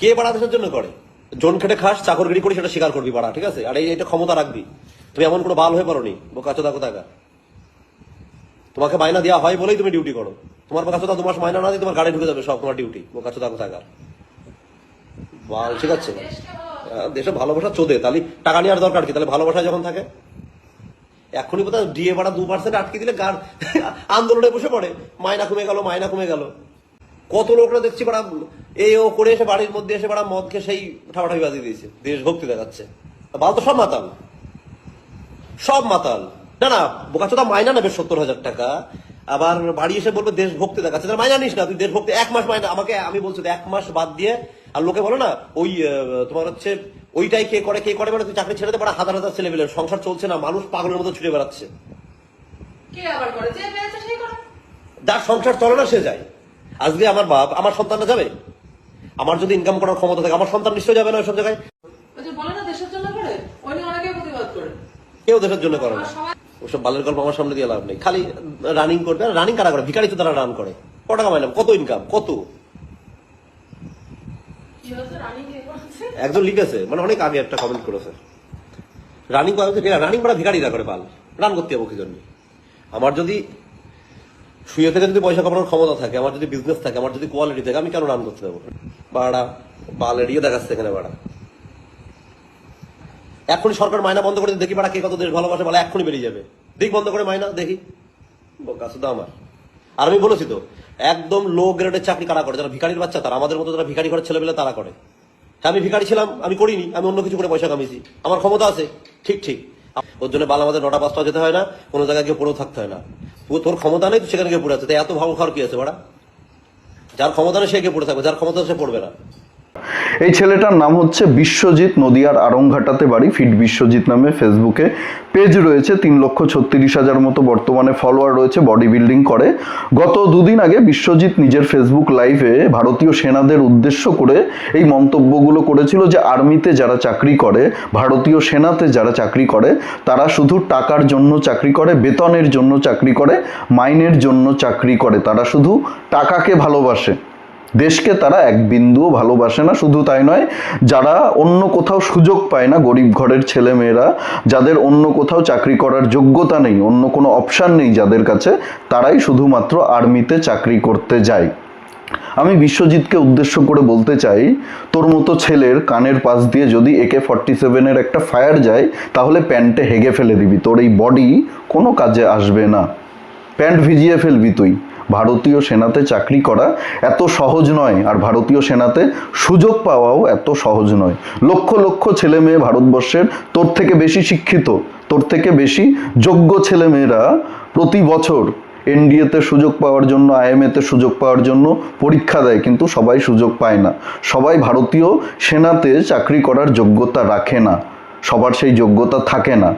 কে বাড়া দেশের জন্য করে? জন খেটে খাস চাকর চাকরগিরি করি সেটা স্বীকার করবি বাড়া, ঠিক আছে? আর এটা ক্ষমতা রাখবি। তুমি এমন কোনো বাল হয়ে পারোনি চোদা কোথাকা তোমাকে মাইনা দেওয়া হয় বলেই তুমি ডিউটি করো। তোমার বোকা চোদা তোমার মাইনা না দিয়ে তোমার গাড়ি ঢুকে যাবে, সব তোমার ডিউটি বোকা চোদা কোথাকার বাল, ঠিক আছে? দেশে ভালোবাসা চোদে, তাহলে টাকা নেওয়ার দরকার কি? তাহলে ভালোবাসা যখন থাকে? এখনই বোধহয় ডিএ ভাড়া দু পার্সেন্ট আটকে দিলে গার আন্দোলনে বসে পড়ে। মাইনা কমে গেল, মাইনা কমে গেল। কত লোকরা দেখছি বাড়া এই ও করে এসে বাড়ির মধ্যে এসে বাড়া মদকে সেই ঠাপাঠাপি বাজিয়ে দিয়েছে দেশভক্তি দেখাচ্ছে। বাল তো সব মাতাল। সব মাতাল। না না বোকাচোদা মাইনা নেবে সত্তর হাজার টাকা। আবার বাড়ি এসে বলবে দেশভক্তি দেখাচ্ছে। তাহলে মাইনা নিস না তুই দেশভক্তি এক মাস মাইনা আমাকে আমি বলছি তো এক মাস বাদ দিয়ে আর লোকে বলো না ওই তোমার হচ্ছে ওইটাই কে করে কে করে মানে তুই চাকরি ছেড়ে দে পারে হাজার হাজার ছেলে পেলে সংসার চলছে না মানুষ পাগলের মতো ছুটে বেড়াচ্ছে। যার সংসার চলে না সে যায়। আজকে আমার বাপ আমার সন্তানরা যাবে? আমার যদি ইনকাম করার ক্ষমতা থাকে আমার সন্তান নিশ্চয় যাবে না ওইসব জায়গায়? করে? কেউ দেশের জন্য করে না। ওসব বালের গল্প আমার সামনে দিয়ে লাভ নেই। খালি রানিং করবে। রানিং কারা করে? ভিকারি তো তারা রান করে। কত টাকা মাইলাম কত ইনকাম কত? একজন লিখেছে। মানে অনেক আগে একটা কমেন্ট করেছে। রানিং করা রানিং করা ভিকারিরা করে পাল রান করতে যাব কি জন্য? আমার যদি শুয়ে থেকে যদি পয়সা কামানোর ক্ষমতা থাকে আমার যদি বিজনেস থাকে আমার যদি কোয়ালিটি থাকে আমি কেন রান করতে যাব? বাড়া বাল এড়িয়ে দেখাচ্ছে এখানে বাড়া। এখনই সরকার মাইনা বন্ধ করে দেখি বাড়া কে কত দেশ ভালোবাসে বলে এখনই বেরিয়ে যাবে। দিক বন্ধ করে মাইনা দেখি। শুধু আমার। আর আমি বলেছি তো একদম লো গ্রেডের চাকরি কারা করে? যারা ভিখারির বাচ্চা তারা আমাদের মতো যারা ভিখারি ঘরের ছেলেবেলে তারা করে। হ্যাঁ, আমি ভিখারি ছিলাম আমি করিনি আমি অন্য কিছু করে পয়সা কামিয়েছি। আমার ক্ষমতা আছে ঠিক ঠিক। ওর জন্য বাল আমাদের নটা পাঁচটা যেতে হয় না কোনো জায়গায় গিয়ে পড়েও থাকতে হয় না। তোর ক্ষমতা নেই তো সেখানে গিয়ে পড়ে আছে। তাই এত ভালো খাওয়ার কি আছে, বাড়া? যার ক্ষমতা নেই সে গিয়ে পড়ে থাকবে, যার ক্ষমতা সে পড়বে না। এই ছেলেটার নাম হচ্ছে বিশ্বজিৎ নদিয়ার আরংঘাটাতে বাড়ি। ফিট বিশ্বজিৎ নামে ফেসবুকে পেজ রয়েছে, তিন লক্ষ ছত্রিশ হাজার মতো বর্তমানে ফলোয়ার রয়েছে বডি বিল্ডিং করে। গত দুদিন আগে বিশ্বজিৎ নিজের ফেসবুক লাইভে ভারতীয় সেনাদের উদ্দেশ্য করে এই মন্তব্যগুলো করেছিল যে আর্মিতে যারা চাকরি করে, ভারতীয় সেনাতে যারা চাকরি করে, তারা শুধু টাকার জন্য চাকরি করে, বেতনের জন্য চাকরি করে মাইনের জন্য চাকরি করে। তারা শুধু টাকাকে ভালোবাসে। দেশকে তারা এক বিন্দুও ভালোবাসে না, শুধু তাই নয়, যারা অন্য কোথাও সুযোগ পায় না গরিব ঘরের ছেলে মেয়েরা যাদের অন্য কোথাও চাকরি করার যোগ্যতা নেই, অন্য কোনো অপশান নেই যাদের কাছে, তারাই শুধুমাত্র আর্মিতে চাকরি করতে যায়। আমি বিশ্বজিৎকে উদ্দেশ্য করে বলতে চাই, তোর মতো ছেলের কানের পাশ দিয়ে যদি একে ফর্টি সেভেনের একটা ফায়ার যায়, তাহলে প্যান্টে হেগে ফেলে দিবি, তোর এই বডি কোনো কাজে আসবে না। প্যান্ট ভিজিয়ে ফেলবি তুই। ভারতীয় সেনাতে চাকরি করা এত সহজ নয়, আর ভারতীয় সেনাতে সুযোগ পাওয়াও এত সহজ নয়। লক্ষ লক্ষ ছেলে মেয়ে ভারতবর্ষের তোর থেকে বেশি শিক্ষিত, তোর থেকে বেশি যোগ্য ছেলে মেয়েরা প্রতি বছর এনডিএতে সুযোগ পাওয়ার জন্য আইএমএতে সুযোগ পাওয়ার জন্য পরীক্ষা দেয়, কিন্তু সবাই সুযোগ পায় না। সবাই ভারতীয় সেনাতে চাকরি করার যোগ্যতা রাখে না। সবার সেই যোগ্যতা থাকে না।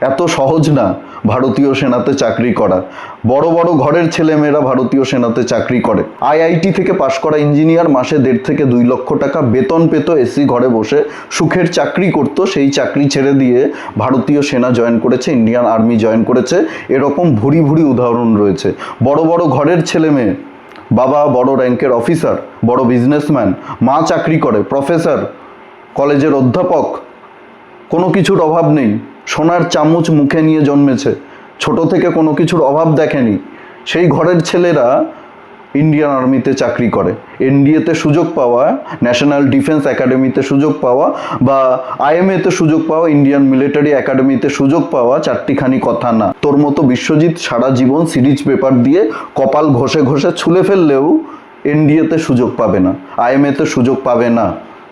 এত সহজ না ভারতীয় সেনাতে চাকরি করা বড় বড় ঘরের ছেলেমেয়েরা ভারতীয় সেনাতে চাকরি করে। আইআইটি থেকে পাশ করা ইঞ্জিনিয়ার মাসে দেড় থেকে দুই লক্ষ টাকা বেতন পেত এসি ঘরে বসে। সুখের চাকরি করত, সেই চাকরি ছেড়ে দিয়ে ভারতীয় সেনা জয়েন করেছে, ইন্ডিয়ান আর্মি জয়েন করেছে। এরকম ভুরি ভুরি উদাহরণ রয়েছে। বড় বড় ঘরের ছেলে মেয়ে বাবা বড় র্যাঙ্কের অফিসার, বড় বিজনেসম্যান, মা চাকরি করে, প্রফেসর, কলেজের অধ্যাপক, কোনো কিছুর অভাব নেই। সোনার চামচ মুখে নিয়ে জন্মেছে। ছোট থেকে কোনো কিছুর অভাব দেখেনি। সেই ঘরের ছেলেরা ইন্ডিয়ান আর্মিতে চাকরি করে। এনডিএতে সুযোগ পাওয়া, ন্যাশনাল ডিফেন্স একাডেমিতে সুযোগ পাওয়া বা আইএমএতে সুযোগ পাওয়া, ইন্ডিয়ান মিলিটারি একাডেমিতে সুযোগ পাওয়া চারটিখানি কথা না। তোর মতো বিশ্বজিৎ সারা জীবন সিরিজ পেপার দিয়ে কপাল ঘষে ঘষে ছুলে ফেললেও এনডিএতে সুযোগ পাবে না, আইএমএতে সুযোগ পাবে না।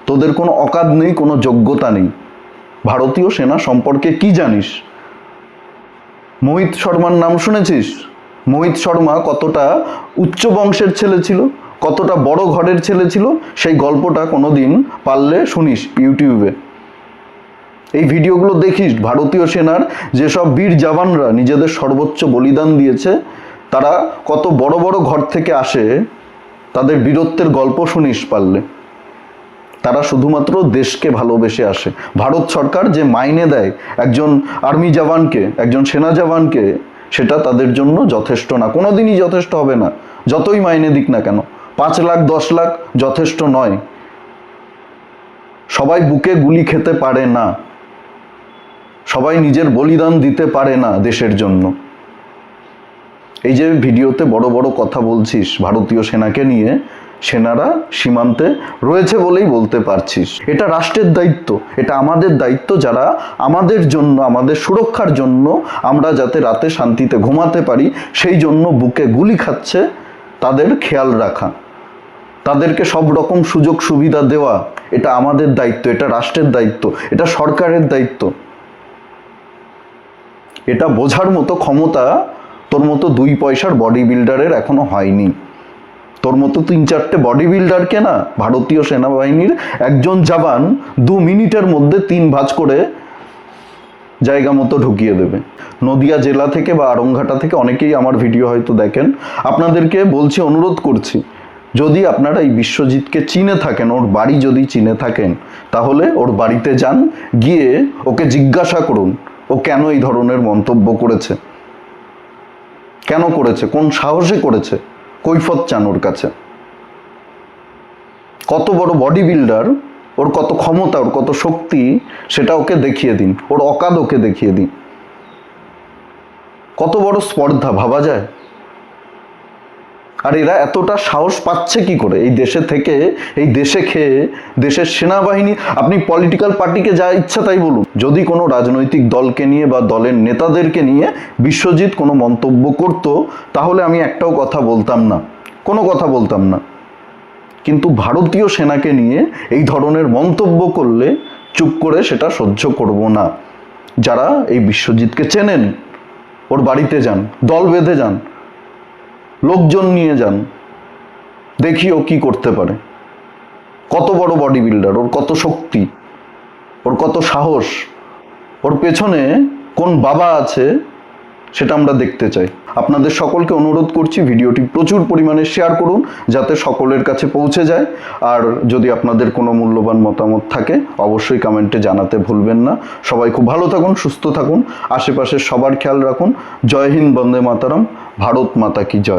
তোদের কোনো অকাদ নেই, কোনো যোগ্যতা নেই। ভারতীয় সেনা সম্পর্কে কি জানিস? মোহিত শর্মার নাম শুনেছিস? মোহিত শর্মা কতটা উচ্চ বংশের ছেলে ছিল, কতটা বড় ঘরের ছেলে ছিল, সেই গল্পটা কোনোদিন পারলে শুনিস ইউটিউবে। এই ভিডিওগুলো দেখিস, ভারতীয় সেনার যেসব বীর জওয়ানরা নিজেদের সর্বোচ্চ বলিদান দিয়েছে, তারা কত বড় বড় ঘর থেকে আসে, তাদের বীরত্বের গল্প শুনিস পারলে। তারা শুধুমাত্র দেশকে ভালোবেসে আসে। ভারত সরকার যে মাইনে দেয় একজন আর্মি জওয়ানকে, একজন সেনা জওয়ানকে, সেটা তাদের জন্য যথেষ্ট না। কোনোদিনই যথেষ্ট হবে না। যতই মাইনে দিক না কেন, পাঁচ লাখ, দশ লাখ যথেষ্ট নয়। সবাই বুকে গুলি খেতে পারে না। সবাই নিজের বলিদান দিতে পারে না দেশের জন্য। এই যে ভিডিওতে বড় বড় কথা বলছিস ভারতীয় সেনাকে নিয়ে সেনারা সীমান্তে রয়েছে বলেই বলতে পারছিস। এটা রাষ্ট্রের দায়িত্ব, এটা আমাদের দায়িত্ব যারা আমাদের জন্য, আমাদের সুরক্ষার জন্য আমরা যাতে রাতে শান্তিতে ঘুমাতে পারি, সেই জন্য বুকে গুলি খাচ্ছে তাদের খেয়াল রাখা। তাদেরকে সব রকম সুযোগ সুবিধা দেওয়া, এটা আমাদের দায়িত্ব, এটা রাষ্ট্রের দায়িত্ব, এটা সরকারের দায়িত্ব। এটা বোঝার মতো ক্ষমতা তোর মতো দুই পয়সার বডি বিল্ডারের এখনও হয়নি। তোর মতো তিন চারটে বডি বিল্ডারকে না ভারতীয় সেনাবাহিনীর একজন জাবান দু মিনিটের মধ্যে তিন ভাঁজ করে জায়গা মতো ঢুকিয়ে দেবে। নদিয়া জেলা থেকে বা আরংঘাটা থেকে অনেকেই আমার ভিডিও হয়তো দেখেন। আপনাদেরকে বলছি, অনুরোধ করছি, যদি আপনারা এই বিশ্বজিৎকে চিনে থাকেন, ওর বাড়ি যদি চিনে থাকেন, তাহলে ওর বাড়িতে যান, গিয়ে ওকে জিজ্ঞাসা করুন, ও কেন এই ধরনের মন্তব্য করেছে? কেন করেছে? কোন সাহসে করেছে? কৈফত চান ওর কাছে। কত বড় বডি বিল্ডার ওর কত ক্ষমতা, ওর কত শক্তি, সেটা ওকে দেখিয়ে দিন, ওর অকাদ ওকে দেখিয়ে দিন। কত বড় স্পর্ধা, ভাবা যায়? আর এরা এতটা সাহস পাচ্ছে কি করে? এই দেশে থেকে, এই দেশে খেয়ে, দেশের সেনাবাহিনী, আপনি পলিটিক্যাল পার্টিকে যা ইচ্ছা তাই বলুন। যদি কোনো রাজনৈতিক দলকে নিয়ে বা দলের নেতাদেরকে নিয়ে বিশ্বজিৎ কোনো মন্তব্য করতো, তাহলে আমি একটাও কথা বলতাম না। কোনো কথা বলতাম না। কিন্তু ভারতীয় সেনাকে নিয়ে এই ধরনের মন্তব্য করলে চুপ করে সেটা সহ্য করব না। যারা এই বিশ্বজিৎকে চেনেন, ওর বাড়িতে যান, দল বেঁধে যান লোকজন নিয়ে যান, দেখি ও কী করতে পারে। কত বড় বডি বিল্ডার ওর কত শক্তি, ওর কত সাহস, ওর পেছনে কোন বাবা আছে সেটা আমরা দেখতে চাই। আপনাদের সকলকে অনুরোধ করছি ভিডিওটি প্রচুর পরিমাণে শেয়ার করুন, যাতে সকলের কাছে পৌঁছে যায়। আর যদি আপনাদের কোনো মূল্যবান মতামত থাকে, অবশ্যই কমেন্টে জানাতে ভুলবেন না। সবাই খুব ভালো থাকুন, সুস্থ থাকুন। আশেপাশের সবার খেয়াল রাখুন। জয় হিন্দ, বন্দে মাতারাম। ভারত মাতা কি জয়।